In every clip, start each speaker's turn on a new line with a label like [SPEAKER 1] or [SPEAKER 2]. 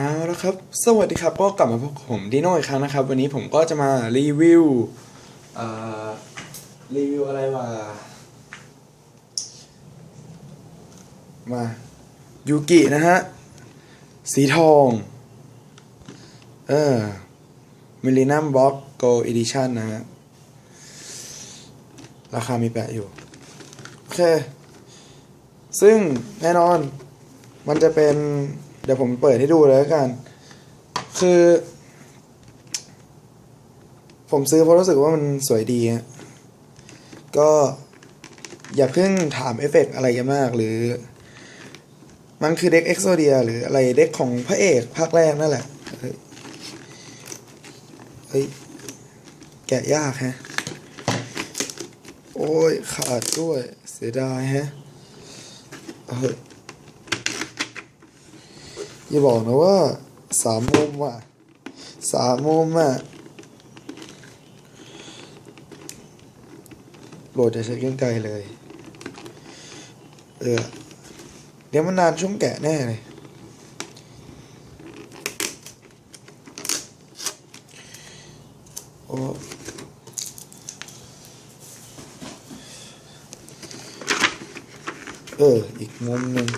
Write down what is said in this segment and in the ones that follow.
[SPEAKER 1] เอาละครับ สวัสดีครับ ก็กลับมาพบผมดีโน่อีกครั้งนะครับ วันนี้ผมก็จะมารีวิวรีวิวอะไรวะมายูกินะฮะ สีทอง เออมิลลินัมบล็อกโกอีดิชันนะฮะ ราคามีแปะอยู่ โอเค ซึ่งแน่นอนมันจะเป็น ดี๋ยวผมเปิดให้ดูเลยล้วกัน คือ ผมซื้อเพราะรู้สึกว่ามันสวยดีก็อย่าเพิ่งถามเอฟเฟกต์อะไรกันมาก หรือ มันคือเด็กเอ็กโซเดียหรืออะไรเด็กของพระเอกภาคแรกนั่นแหละ เฮ้ยเฮ้ยแกะยากฮะ โอ้ย ขาดด้วย เสียดายฮะเฮ้ย อย่าบอกนะว่าสามมุมอะสามมุมอะโหลดจะใช้เครื่องไกลเลย เออ เดี๋ยวมันนานช่วงแกะแน่เลยโอ้เออ อีกมุมหนึ่ง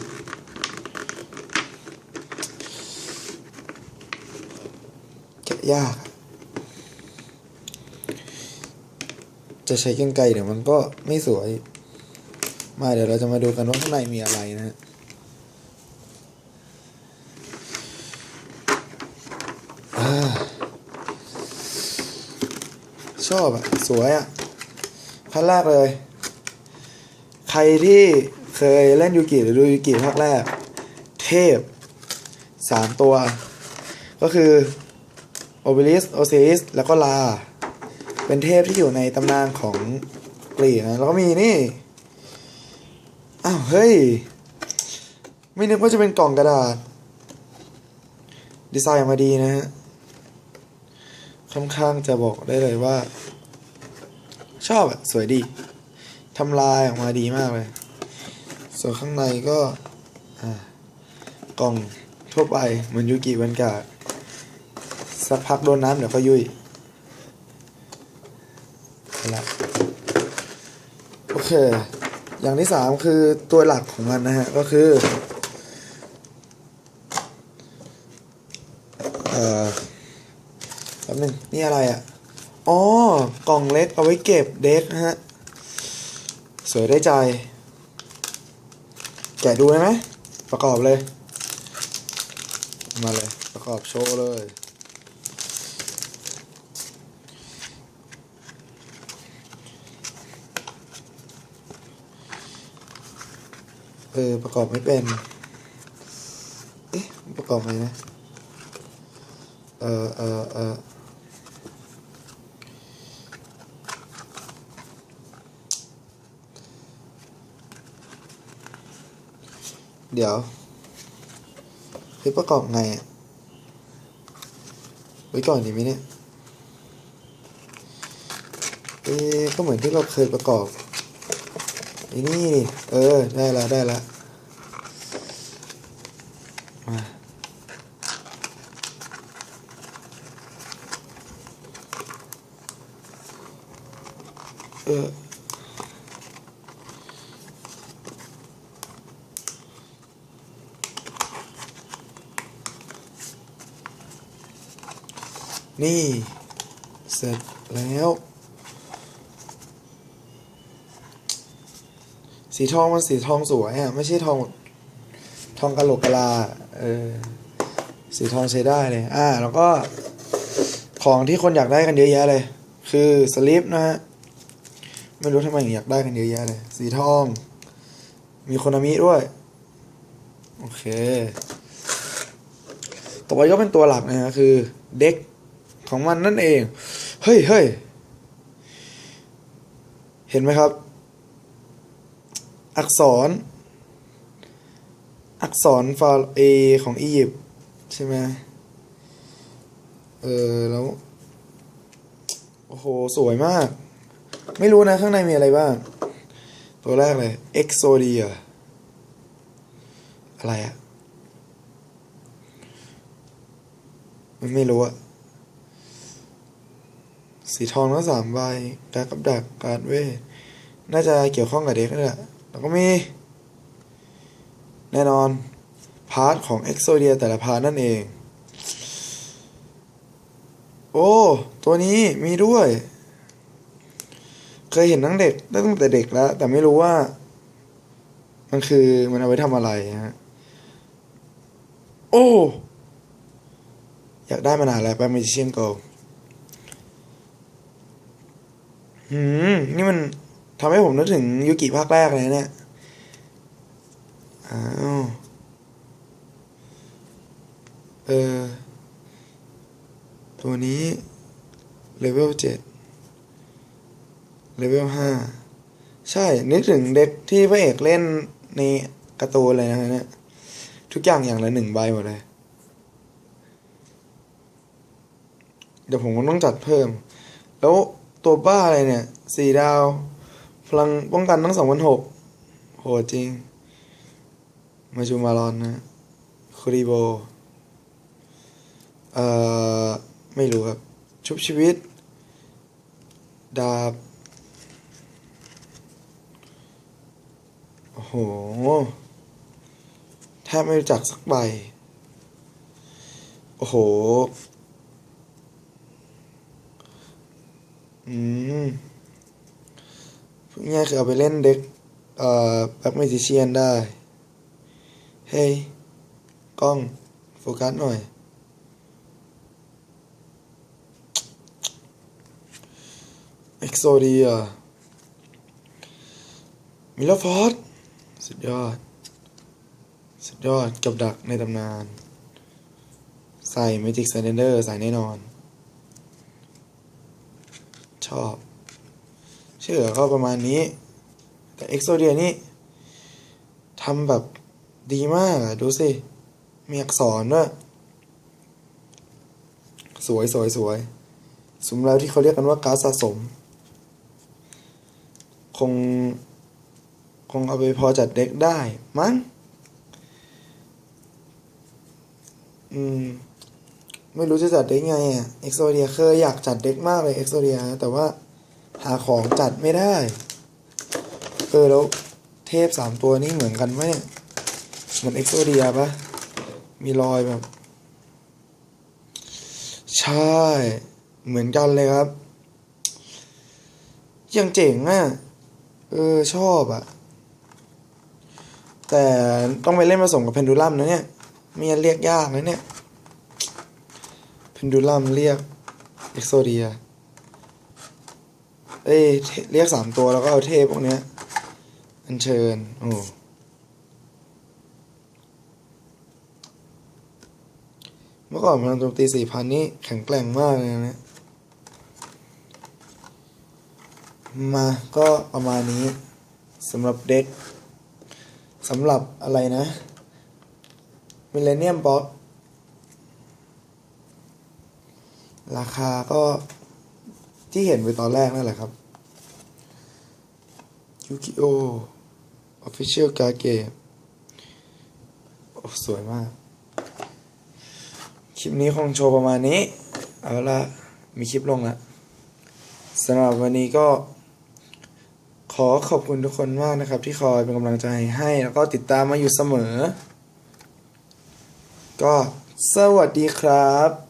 [SPEAKER 1] แกะ ยาก จะใช้กรรไกรเดี๋ยวมันก็ไม่สวย มาเดี๋ยวเราจะมาดูกันว่าข้างในมีอะไรนะฮะชอบอะสวยอะขั้นแรกเลย ใครที่เคยเล่นยูกิหรือดูยูกิภาคแรก เทพสามตัว ก็คือ โอเบลิสโอเซิสแล้วก็ลา เป็นเทพที่อยู่ในตำนานของกรีกนะแล้วก็มีนี่ อ้าว เฮ้ย ไม่นึกว่าจะเป็นกล่องกระดาษ ดีไซน์ออกมาดีนะฮะ ค่อนข้างจะบอกได้เลยว่า ชอบอะสวยดีทำลายออกมาดีมากเลย ส่วนข้างในก็กล่องทั่วไปเหมือนยูกิวันกาด สักพักโดนน้ำเดี๋ยวก็ยุ่ยเอาละโอเค อย่างที่สามคือตัวหลักของมันนะฮะ ก็คือเอ่อแป๊บนึงนี่อะไรอะอ๋อกล่องเล็กเอาไว้เก็บเด็กนะฮะ สวยได้ใจ แกะดูได้ไหมประกอบเลย มาเลย ประกอบโชว์เลย เออ ประกอบไม่เป็น เอ๊ะ ประกอบไงนะ เออเออเออเดี๋ยวเฮ้ยประกอบไงอะไว้ก่อนดีไหมเนี่ย เอ๊ก็เหมือนที่เราเคยประกอบ ไอ้นี่นี่เออ ได้ละได้ละมาเออนี่ เสร็จแล้ว สีทองมันสีทองสวยอะไม่ใช่ทองทองกะโหลกกะลาเออสีทองใช้ได้เลย อ่า แล้วก็ของที่คนอยากได้กันเยอะแยะเลย คือสลิปนะฮะไม่รู้ทำไมอยากได้กันเยอะแยะเลย สีทอง มีโคนามิด้วย โอเค ต่อไปก็เป็นตัวหลักนะฮะคือเด็กของมันนั่นเอง เฮ้ยเฮ้ยเห็นไหมครับ อักษร อักษรฟาเอของอียิปต์ใช่ไหมเออแล้ว โอ้โห สวยมาก ไม่รู้นะ ข้างในมีอะไรบ้าง ตัวแรกเลยเอ็กโซเดียอะไรอะมันไม่รู้อะสีทองทั้งสามใบการกับดักการดเวทน่าจะเกี่ยวข้องกับเด็กนี่แหละ แล้วก็มี แน่นอน พาร์ทของเอ็กโซเดียแต่ละพาร์ทนั่นเอง โอ้ ตัวนี้มีด้วย เคยเห็นตั้งเด็กตั้งแต่เด็กแล้ว แต่ไม่รู้ว่า มันคือมันเอาไว้ทำอะไรฮะ โอ้ อยากได้มานานแล้วไปมิเชียนโกหืม นี่มัน ทำให้ผมนึกถึงยูกิภาคแรกเลยเนี่ย อ้าว เออ ตัวนี้ เลเวลเจ็ดเลเวลห้า ใช่ นึกถึงเด็กที่พระเอกเล่นในกร์ตูนเลยนะฮะเนี่ย ทุกอย่างอย่างละหนึ่งใบหมดเลย เดี๋ยวผมก็ต้องจัดเพิ่ม แล้วตัวบ้าอะไรเนี่ย สี่ดาว พลังป้องกันทั้งสองพันหกโหจริง มาจูมารอนนะคูริโบ เอ่อ ไม่รู้ครับ ชุบชีวิต ดาบ โอ้โห แทบไม่รู้จักสักใบ โอ้โห อืม ง่ายคือเอาไปเล่นเด็กเอ่อแบ็คเมจิเชียนได้ เฮ้ย กล้อง โฟกัสหน่อย เอ็กโซเดียมิลเลอร์ฟอร์ดสุดยอด สุดยอดกับดักในตำนาน ใส่เมจิก s ซเ e นเดอร์ ใส่แน่นอน ชอบ ชื่อก็ประมาณนี้ แต่เอ็กโซเดียนี่ทำแบบดีมากอะดูสิ มีอักษรด้วย สวยสวยสวยสมแล้วที่เขาเรียกกันว่าการสะสม คง คงเอาไปพอจัดเด็กได้ มั้งอืม ไม่รู้จะจัดเด็กไงอะเอ็กโซเดียเคยอยากจัดเด็กมากเลยเอ็กโซเดียแต่ว่า หาของจัดไม่ได้ เออ แล้วเทพสามตัวนี้เหมือนกันไหมเนี่ยเหมือนเอ็กโซเดียปะมีรอยแบบ ใช่ เหมือนกันเลยครับ ยังเจ๋งอะ เออ ชอบอะ แต่ต้องไปเล่นผสมกับเพนดูลัมนะเนี่ยไม่งั้นเรียกยากนะเนี่ย เพนดูลัมเรียกเอ็กโซเดีย เอ้ยเรียกสามตัวแล้วก็เอาเทพพวกเนี้ย อัญเชิญ โอ้เมื่อก่อนพลังโจมตีสี่พันนี่แข็งแกร่งมากเลยนะ มาก็ประมาณนี้สำหรับเด็กสำหรับอะไรนะมิเลเนียมบ็อกราคาก็ ที่เห็นไปตอนแรกนั่นแหละครับยูกิโอ Official Card Game โอ้สวยมาก คลิปนี้คงโชว์ประมาณนี้ เอาละมีคลิปลงละสำหรับวันนี้ก็ ขอขอบคุณทุกคนมากนะครับ ที่คอยเป็นกำลังใจให้ แล้วก็ติดตามมาอยู่เสมอ ก็สวัสดีครับ